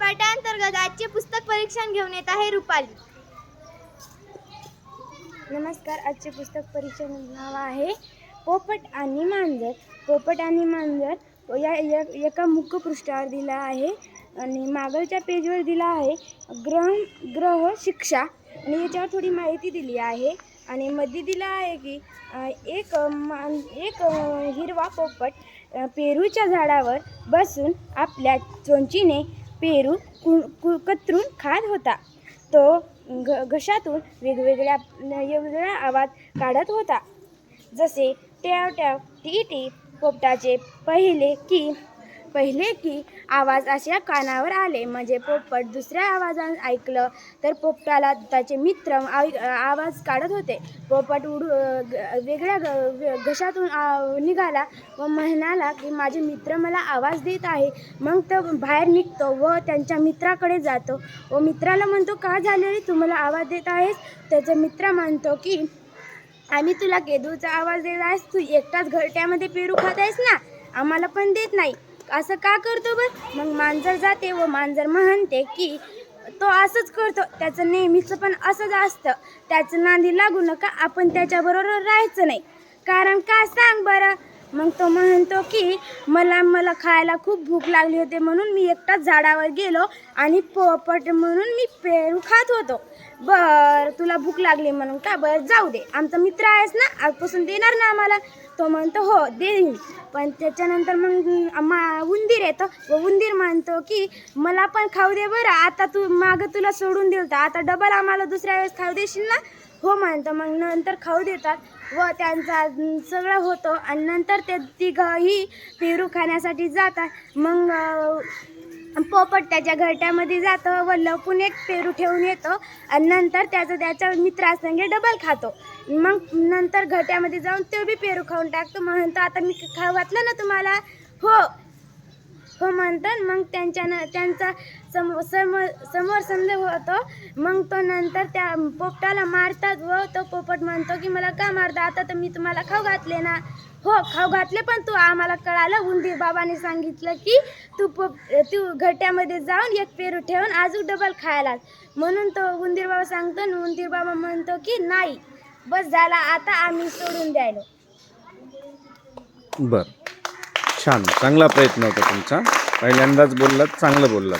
पाठांतर्गत आजचे पुस्तक परीक्षण घेऊन येत आहे रुपाली. नमस्कार आजचे पुस्तक परीक्षण नाव आहे पोपट आणि मांजर. पोपट आणि मांजर या एका एका मुखपृष्ठावर दिला आहे आणि मागलच्या पेजवर दिला आहे ग्रह ग्रह शिक्षा. आणि याच्यावर थोडी माहिती दिली आहे आणि मध्ये दिला आहे की एक मान एक हिरवा पोपट पेरूच्या झाडावर बसून आपल्या चोंचीने पेरू कु कु कतरून खात होता. तो घ घशातून वेगवेगळ्या वेगवेगळ्या आवाज काढत होता. जसे ट्याव ट्याव टी टी पोपटाचे पहिले की पहिले की आवाज अशा कानावर आले. म्हणजे पोपट दुसऱ्या आवाजात ऐकलं तर पोपटाला त्याचे मित्र आवाज काढत होते. पोपट उडू वेगळ्या ग- घशातून निघाला व म्हणाला की माझे मित्र मला आवाज देत आहे. मग तो बाहेर निघतो व त्यांच्या मित्राकडे जातो. व मित्राला म्हणतो का झाले रे? तू मला आवाज देत आहेस? त्याचा मित्र म्हणतो की आम्ही तुला केदूचा आवाज देत आहेस. तू एकटाच घरट्यामध्ये पेरू खात आहेस ना? आम्हाला पण देत नाही. असं का करतो बर? मग मांजर जाते व मांजर म्हणते की तो असंच करतो. त्याचं नेहमीचं पण असंच असतं. त्याचं नांदी लागू नका. आपण त्याच्याबरोबर राहायचं नाही. कारण का सांग बरं? मग तो म्हणतो की मला मला खायला खूप भूक लागली होती म्हणून मी एकटाच झाडावर गेलो आणि पोपट म्हणून मी पेरू खात होतो. बर तुला भूक लागली म्हणून का बरं? जाऊ दे. आमचा मित्र आहेस ना? आजपासून देणार ना आम्हाला. तो म्हणतो हो देईन. पण त्याच्यानंतर मग मा उंदीर येतो. व उंदीर म्हणतो की मला पण खाऊ दे बरं आता तू मागं तुला सोडून दिलं तर आता डबल आम्हाला दुसऱ्या वेळेस खाऊ देशील ना? हो म्हणतो. मग नंतर खाऊ देतात. व त्यांचा सगळं होतं. आणि नंतर ते तिघंही पेरू खाण्यासाठी जातात. मग पोपट त्याच्या घरट्यामध्ये जातं व लपून एक पेरू ठेवून येतो आणि नंतर त्याचं त्याच्या मित्रासंगे डबल खातो. मग नंतर घरट्यामध्ये जाऊन तो बी पेरू खाऊन टाकतो. म्हणतो आता मी खाऊ घातलं ना तुम्हाला? हो हो म्हणतात मग त्यांच्या न त्यांचा सम सम समोर संदेह होतो. मग तो नंतर त्या पोपटाला मारतात व तो पोपट म्हणतो की मला का मारता? आता तर मी तुम्हाला खाऊ घातले ना. हो खाऊ घातले पण तू आम्हाला कळालं. उंदीर बाबाने सांगितलं की तू पोप तू घट्यामध्ये जाऊन एक पेरू ठेवून आजू डबल खायला म्हणून तो उंदीर बाबा सांगतो उंदीर बाबा म्हणतो की नाही बस झाला आता आम्ही सोडून द्यायलो. बरं. छान चांगला प्रयत्न होता तुमचा. पहिल्यांदाच बोललात चांगलं बोललात.